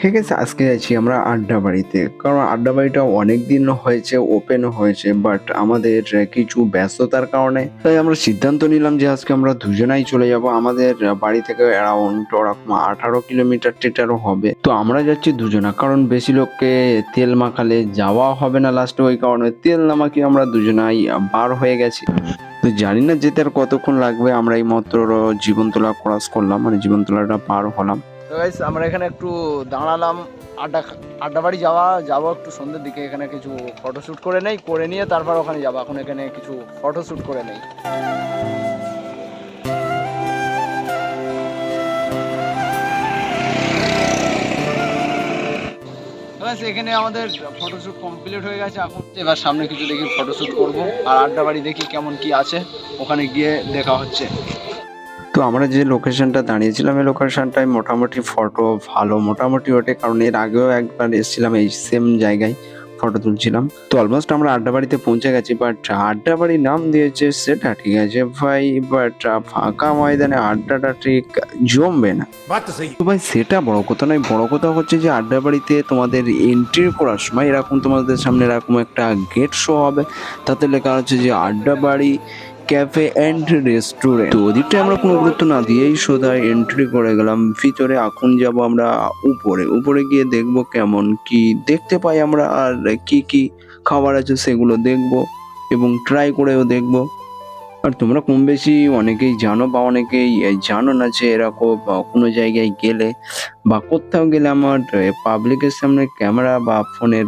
হয়ে গেছে, আজকে যাচ্ছি আমরা আড্ডা বাড়িতে। কারণ আড্ডা বাড়িটা অনেক দিন হয়েছে ওপেন হয়েছে বাট আমাদের কিছু ব্যস্ততার কারণে। তাই আমরা সিদ্ধান্ত নিলাম যে আজকে আমরা দুজনাই চলে যাব। আমাদের বাড়ি থেকে অ্যারাউন্ড ওরকম আঠারো কিলোমিটার টেটারও হবে। তো আমরা যাচ্ছি দুজনা, কারণ বেশি লোককে তেল মাখালে যাওয়া হবে না লাস্টে ওই কারণে। তেল না আমরা দুজনাই বার হয়ে গেছি। তো জানি না যেতে আর কতক্ষণ লাগবে, আমরা এই মাত্র জীবনতলা ক্রস করলাম মানে জীবনতলাটা পার হলাম। তো গাইস আমরা এখানে একটু দাঁড়ালাম। আড্ডা আড্ডা বাড়ি যাওয়া, যাব একটু সন্ধ্যের দিকে। এখানে কিছু ফটোশ্যুট করে নেই, করে নিয়ে তারপর ওখানে যাব। এখন এখানে কিছু ফটোশ্যুট করে নেই। এখানে আমাদের ফটোশ্যুট কমপ্লিট হয়ে গেছে। এখন এবার সামনে কিছু দেখি ফটোশ্যুট করব। আর আড্ডা বাড়ি দেখি কেমন কি আছে। ওখানে গিয়ে দেখা হচ্ছে। তো আমরা যে লোকেশনটা দাঁড়িয়েছিলাম এই লোকেশনটায় মোটামুটি ফটো ভালো মোটামুটি ওঠে কারণ এর আগেও একবার এসেছিলাম এই সেম জায়গায় ফটো তুলছিলাম। তো অলমোস্ট আমরা আড্ডা বাড়িতে পৌঁছে গেছি বাট আড্ডা বাড়ির নাম দিয়েছে সেটা ঠিক আছে ভাই বাট ফাঁকা ময়দানে আড্ডাটা ঠিক জমবে না। তো ভাই সেটা বড় কথা নয় বড় কথা হচ্ছে যে আড্ডা বাড়িতে তোমাদের এন্ট্রি করার সময় এরকম তোমাদের সামনে এরকম একটা গেট শো হবে তাতে লেখা হচ্ছে যে আড্ডা বাড়ি ক্যাফে অ্যান্ড রেস্টুরেন্ট তো ওদিকটা আমরা কোনো গুরুত্ব না দিয়েই সোজা এন্ট্রি করে গেলাম। ভিতরে এখন যাব আমরা উপরে। উপরে গিয়ে দেখব কেমন কি দেখতে পাই আমরা আর কি কি খাবার আছে সেগুলো দেখব এবং ট্রাই করেও দেখব। আর তোমরা কম বেশি অনেকেই জানো বা অনেকেই জানো না যে এরকম কোনো জায়গায় গেলে বা কোথাও গেলে আমার পাবলিকের সামনে ক্যামেরা বা ফোনের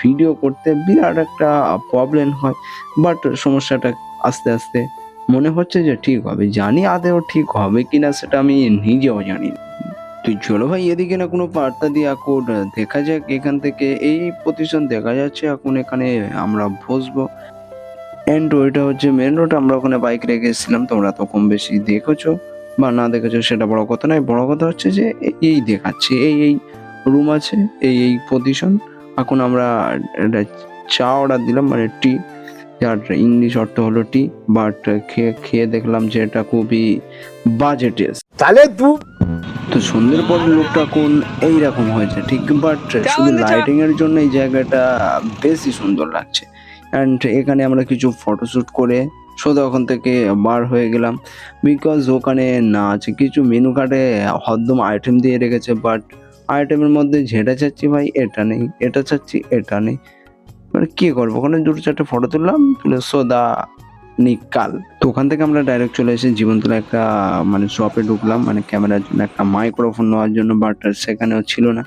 ভিডিও করতে বিরাট একটা প্রবলেম হয়। বাট সমস্যাটা আস্তে আস্তে মনে হচ্ছে যে ঠিক হবে, জানি আদেও ঠিক হবে কিনা সেটা আমি নিজেও জানি তুই চলো ভাই, এদিকে না কোনো বার্তা দিয়ে এখন দেখা যাক এখান থেকে এই পজিশন দেখা যাচ্ছে, এখন এখানে আমরা বসবো। অ্যান্ড ওইটা হচ্ছে মেন রোড আমরা ওখানে বাইক রেখে এসেছিলাম, তোমরা তো কম বেশি দেখেছ বা না দেখেছ সেটা বড় কথা নয়, বড় কথা হচ্ছে যে এই দেখাচ্ছে, এই এই রুম আছে, এই এই পজিশন এখন আমরা চা অর্ডার দিলাম মানে টি যার ইংলিশ অর্থ হলো টি বাট খেয়ে খেয়ে দেখলাম যে এটা খুবই বাজে তাহলে তু তো সন্ধ্যের পর লোকটা কোন এইরকম হয়েছে ঠিক? বাট শুধু লাইটিং এর জন্য এই জায়গাটা বেশি সুন্দর লাগছে। অ্যান্ড এখানে আমরা কিছু ফটোশ্যুট করে সোজা ওখান থেকে বার হয়ে গেলাম। বিকজ ওখানে না আছে কিছু মেনু কার্ডে হদম আইটেম দিয়ে রেখেছে বাট আইটেমের মধ্যে যেটা চাচ্ছি ভাই এটা নেই এটা চাচ্ছি এটা নেই। মানে কি করব? ওখানে দুটো চারটে ফটো তুললাম, তুলে সোদা নিকাল। তো ওখান থেকে আমরা ডাইরেক্ট চলে এসে জীবনতলা একটা মানে শপে ঢুকলাম মানে ক্যামেরার জন্য একটা মাইক্রোফোন নেওয়ার জন্য বাট সেখানেও ছিল না।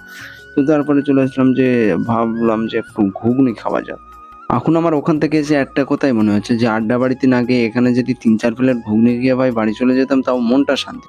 তো তারপরে চলে আসলাম যে, ভাবলাম যে একটু ঘুগনি খাওয়া যাক। এখন আমার ওখান থেকে এসে একটা কথাই মনে হচ্ছে যে, আড্ডা বাড়িতে না গিয়ে এখানে যদি তিন চার প্লেট ঘুগনি গিয়ে ভাই বাড়ি চলে যেতাম, তাও মনটা শান্তি।